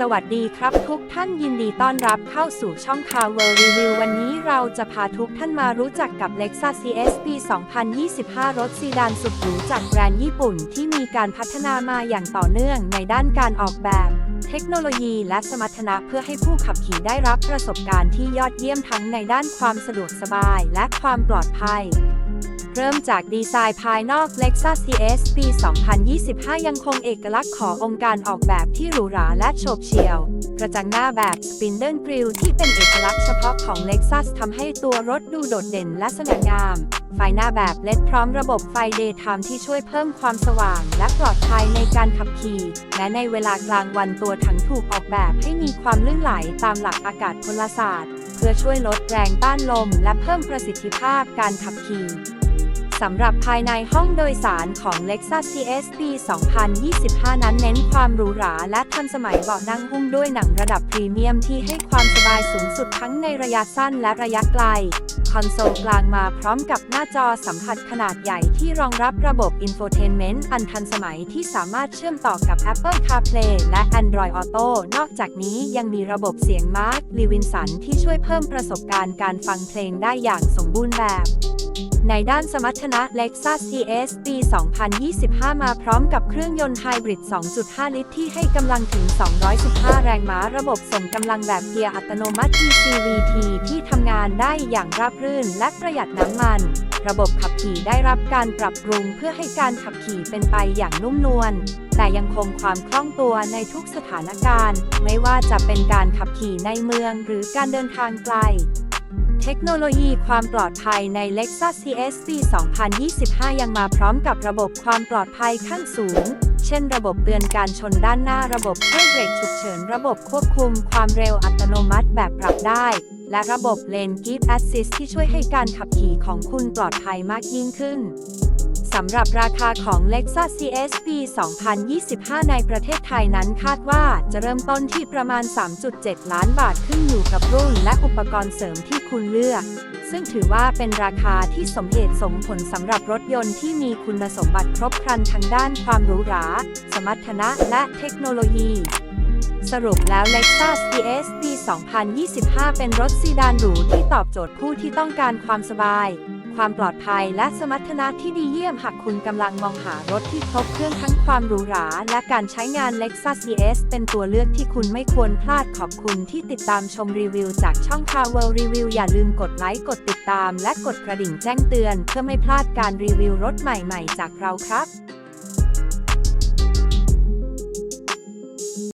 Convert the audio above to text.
สวัสดีครับทุกท่านยินดีต้อนรับเข้าสู่ช่อง Car World Review วันนี้เราจะพาทุกท่านมารู้จักกับ Lexus CS ปี 2025 รถซีดานสุดหรูจากแบรนด์ญี่ปุ่นที่มีการพัฒนามาอย่างต่อเนื่องในด้านการออกแบบ เทคโนโลยีและสมรรถนะเพื่อให้ผู้ขับขี่ได้รับประสบการณ์ที่ยอดเยี่ยมทั้งในด้านความสะดวกสบายและความปลอดภัย เริ่มจากดีไซน์ภายนอก Lexus CS ปี 2025 ยังคงเอกลักษณ์ขององค์การออกแบบที่หรูหราและโฉบเฉี่ยว กระจังหน้าแบบ Spindle Grille ที่เป็นเอกลักษณ์เฉพาะของ Lexus ทำให้ตัวรถดูโดดเด่นและสง่างาม ไฟหน้าแบบ LED พร้อมระบบไฟ Daytime ที่ช่วยเพิ่มความสว่าง และปลอดภัยในการขับขี่ และในเวลากลางวันตัวถังถูกออกแบบให้มีความลื่นไหลตามหลักอากาศพลศาสตร์ เพื่อช่วยลดแรงต้านลม และเพิ่มประสิทธิภาพการขับขี่ สำหรับภายในห้องโดยสารของ Lexus CS ปี 2025 นั้นเน้นความหรูหราและทันสมัยเบาะนั่งหุ้มด้วยหนังระดับพรีเมียมที่ให้ความสบายสูงสุดทั้งในระยะสั้นและระยะไกล คอนโซลกลางมาพร้อมกับหน้าจอสัมผัสขนาดใหญ่ที่รองรับระบบ Infotainment อันทันสมัยที่สามารถเชื่อมต่อกับ Apple CarPlay และ Android Auto นอกจากนี้ยังมีระบบเสียงมาร์คลีวินสันที่ช่วยเพิ่มประสบการณ์การฟังเพลงได้อย่างสมบูรณ์แบบ ในด้านสมรรถนะ Lexus CS ปี 2025 มาพร้อมกับเครื่องยนต์ไฮบริด 2.5 ลิตร ที่ให้กำลังถึง 215 แรงม้า ระบบส่งกำลังแบบเกียร์อัตโนมัติ CVT ที่ทำงานได้อย่างราบรื่นและประหยัดน้ำมัน ระบบขับขี่ได้รับการปรับปรุงเพื่อให้การขับขี่เป็นไปอย่างนุ่มนวล แต่ยังคงความคล่องตัวในทุกสถานการณ์ ไม่ว่าจะเป็นการขับขี่ในเมืองหรือการเดินทางไกล เทคโนโลยีความปลอดภัยใน Lexus CS ปี2025 ยังมาพร้อมกับระบบความปลอดภัยขั้นสูง เช่นระบบเตือนการชนด้านหน้าระบบช่วยเบรกฉุกเฉิน ระบบควบคุมความเร็วอัตโนมัติแบบปรับได้ และระบบ Lane Keep Assist ที่ช่วยให้การขับขี่ของคุณปลอดภัยมากยิ่งขึ้น สำหรับราคาของ Lexus CS ปี 2025 ในประเทศไทยนั้นคาดว่าจะเริ่มต้นที่ประมาณ 3.7 ล้านบาทขึ้นอยู่กับรุ่นและอุปกรณ์เสริมที่คุณเลือก ซึ่งถือว่าเป็นราคาที่สมเหตุสมผลสำหรับรถยนต์ที่มีคุณสมบัติครบครันทางด้านความหรูหรา สมรรถนะและเทคโนโลยี สรุปแล้ว Lexus ES ปี 2025 เป็นรถซีดานหรูที่ตอบโจทย์ผู้ที่ต้องการความสบาย ความปลอดภัยและสมรรถนะที่ดีเยี่ยมหากคุณกำลังมองหารถที่ครบเครื่องทั้งความหรูหรา และการใช้งาน Lexus ES เป็นตัวเลือกที่คุณไม่ควรพลาดขอบคุณที่ติดตามชมรีวิวจากช่อง Car World Review อย่าลืมกดไลค์กดติดตาม และกดกระดิ่งแจ้งเตือน เพื่อไม่พลาดการรีวิวรถใหม่ๆ จากเราครับ